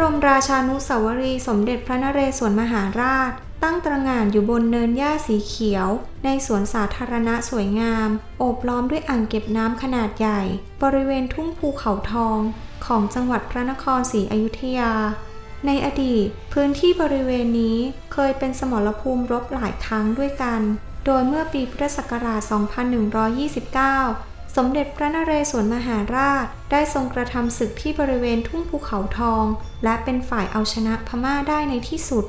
รมราชานุสาวรีสมเด็จพระนเรศวรมหาราช ตั้งตระหง่านอยู่บนเนินหญ้าสีเขียว ในสวนสาธารณะสวยงาม โอบล้อมด้วยอ่างเก็บน้ำขนาดใหญ่ บริเวณทุ่งภูเขาทอง ของจังหวัดพระนครศรีอยุธยา ในอดีต พื้นที่บริเวณนี้เคยเป็นสมรภูมิรบหลายครั้งด้วยกัน โดยเมื่อปีพุทธศักราช 2129 สมเด็จพระนเรศวรมหาราช ได้ทรงกระทำศึกที่บริเวณทุ่งภูเขาทอง และเป็นฝ่ายเอาชนะพม่าได้ในที่สุด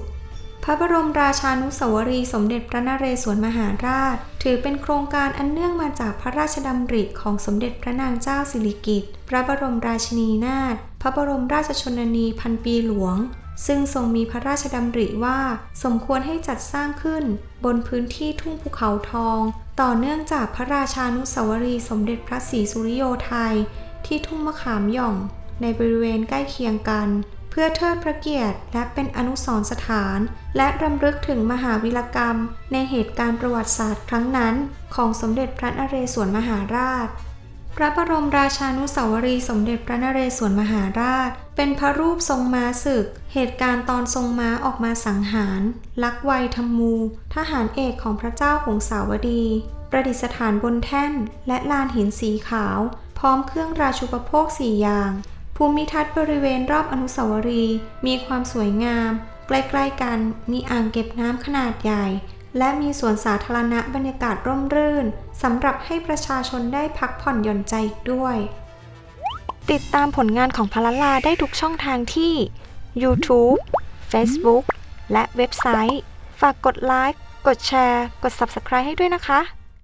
พระบรมราชานุสาวรีย์สมเด็จพระนเรศวรมหาราช ถือเป็นโครงการอันเนื่องมาจากพระราชดำริของสมเด็จพระนางเจ้าสิริกิติ์พระบรมราชินีนาถพระบรมราชชนนีพันปีหลวง ซึ่งทรงมีพระราชดำริว่าสมควรให้จัดสร้างขึ้น บนพื้นที่ทุ่งภูเขาทอง ต่อเนื่องจากพระราชานุสาวรีย์สมเด็จพระศรีสุริโยไทย ที่ทุ่งมะขามหย่อง ในบริเวณใกล้เคียงกัน เพื่อเทิดพระเกียรติ และเป็นอนุสรณ์สถาน และรำลึกถึงมหาวิรกรรม ในเหตุการณ์ประวัติศาสตร์ครั้งนั้น ของสมเด็จพระนเรศวรมหาราช พระบรมราชานุสาวรีสมเด็จพระนเรศวรมหาราช เป็นพระรูปทรงม้าศึก เหตุการณ์ตอนทรงม้าออกมาสังหาร ลักไวยธรรมู ทหารเอกของพระเจ้าหงสาวดี ประดิษฐานบนแท่น และลานหินสีขาว พร้อมเครื่องราชูปโภคสี่อย่าง ภูมิทัศน์บริเวณรอบอนุสาวรีย์มีความสวยงาม ใกล้ๆกันมีอ่างเก็บน้ำขนาดใหญ่ และมีสวนสาธารณะบรรยากาศร่มรื่นสำหรับให้ประชาชนได้พักผ่อนหย่อนใจอีกด้วย ติดตามผลงานของพลลาได้ทุกช่องทางที่ YouTube Facebook และเว็บไซต์ ฝากกดไลค์ กดแชร์ กด Subscribe ให้ด้วยนะคะ